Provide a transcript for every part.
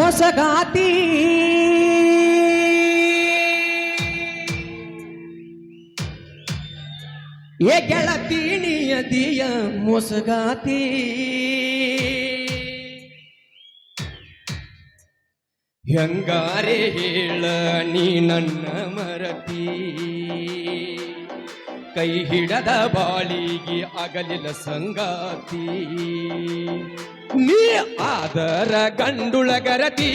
ಮೊಸಗಾತಿ. ಏ ಗೆಳತೀಣಿಯ ದಿಯ ಮೊಸಗಾತಿ. ಹೆಂಗಾರೆ ಹೇಳ ನೀ ನನ್ನ ಮರತಿ. ಕೈ ಹಿಡದ ಬಾಳಿಗೆ ಅಗಲಿನ ಸಂಗಾತಿ. ನೀ ಆದರ ಗಂಡುಳಗರತಿ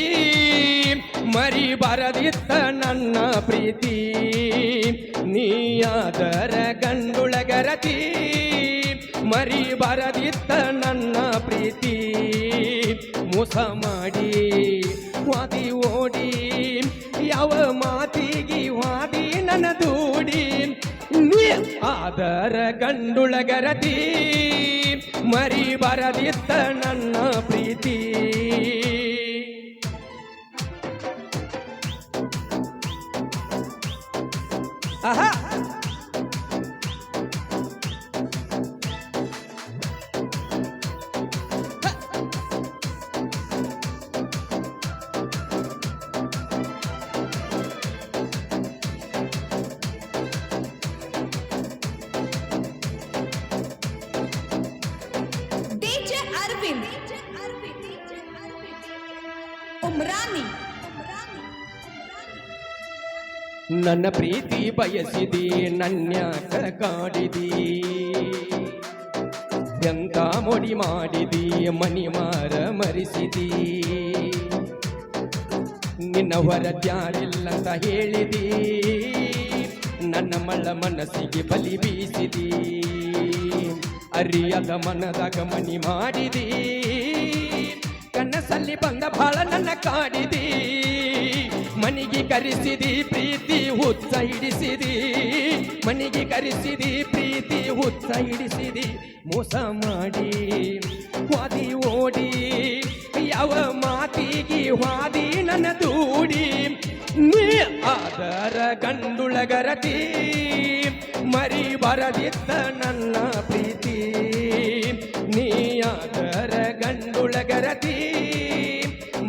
ಮರಿ ಬರದಿತ್ತ ನನ್ನ ಪ್ರೀತಿ. ನೀ ಆದರ ಗಂಡುಳಗರತಿ ಮರಿ ಬರದಿತ್ತ ನನ್ನ ಪ್ರೀತಿ. ಮೋಸ ಮಾಡಿ ವಾದಿ ಓಡಿ, ಯಾವ ಮಾತಿಗೆ ವಾದಿ ನನ್ನ ದೂಡಿ. ನೀ ಆದರ ಗಂಡುಳಗರತಿ ಮರಿ ಬರದಿತ್ತ ನನ್ನ ಪ್ರೀತಿ. ಆಹಾ. Arvind. ಉಮ್ರಾನಿ ನನ್ನ ಪ್ರೀತಿ ಬಯಸಿದಿ ನನ್ಯಾಕ ಕಾಡಿದಿ ಎಂತ ಮೊಡಿ ಮಾಡಿದಿ ಮನಿ ಮಾರ ಮರಿಸಿದಿ. ನಿನ್ನ ಹೊರತ್ಯಾರಿಲ್ಲಂತ ಹೇಳಿದಿ. ನನ್ನ ಮಳ್ಳ ಮನಸ್ಸಿಗೆ ಬಲಿ ಬೀಸಿದಿ. ಅರಿಯದ ಮನದಾಗ ಮನಿ ಮಾಡಿದಿ. ಕನಸಲ್ಲಿ ಬಂದ ಬಾಳ ನನ್ನ ಕಾಡಿದಿ. ಮನಿಗೆ ಕರೆಸಿದಿ, ಪ್ರೀತಿ ಹುಚ್ಚ ಹಿಡಿಸಿದಿ. ಮನಿಗೆ ಕರೆಸಿದಿ, ಪ್ರೀತಿ ಹುಚ್ಚ ಹಿಡಿಸಿದಿ. ಮೋಸ ಮಾಡಿ, ವಾದಿ ಓಡಿ, ಯಾವ ಮಾತಿಗೆ ವಾದಿ ನನ್ನ ದೂಡಿ ನೀ ಆದರ ಗಂಡುಳಗರತಿ ಮರಿ ಬರದಿತ್ತ ನನ್ನ ಪ್ರೀತಿ ನೀ ಆದರ ಗಂಡುಳಗರತಿ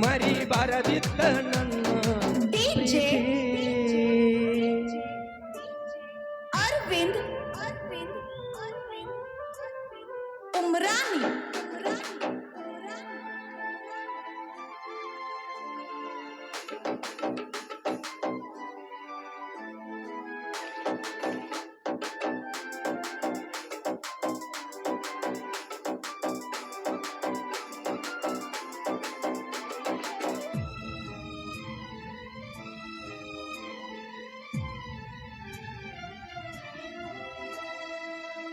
ಮರಿ ಬರದಿತ್ತ ನನ್ನ DJ ಪ್ರೀತಿ. Arvind. Umrani.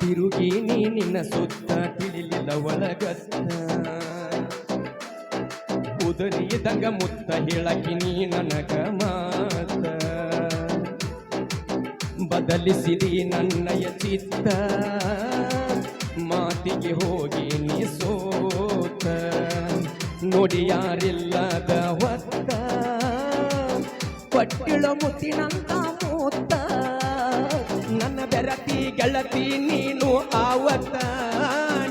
ತಿರುಗಿ ನೀ ನಿನ್ನ ಸುತ್ತ ತಿಳಿಲಿಲ್ಲ ಒಳಗತ್ತ. ಉದರಿದಂಗ ಮುತ್ತ ಹೇಳಕಿ ನೀ ನನಗ ಮಾತ. ಬದಲಿಸಿರಿ ನನ್ನಯ ಚಿತ್ತ ಮಾತಿಗೆ ಹೋಗಿ ನೀ ಸೋತ. ನೋಡಿ ಯಾರಿಲ್ಲದ ಹೊತ್ತ. ಪಟ್ಟಿಳ ಮುತ್ತಿನಂತ ಗೆಳತಿ ನೀನು ಆವತ್ತ,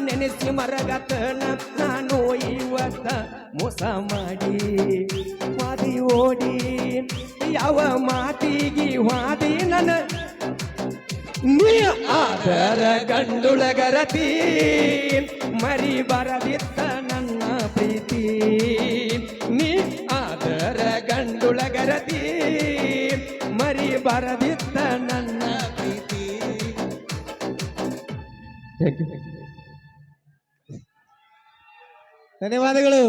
ನೆನೆಸಿ ಮರಗತನ ನಾನು ಇವತ್ತ ಮೋಸ ಮಾಡಿ, ವಾದಿ ಓಡಿ, ಯಾವ ಮಾತಿಗೆ ವಾದಿ ನನ್ನ. ನೀ ಆದರ ಗಂಡುಳಗರತಿ ಮರಿ ಬರದಿತ್ತ ನನ್ನ ಪ್ರೀತಿ. ಧನ್ಯವಾದಗಳು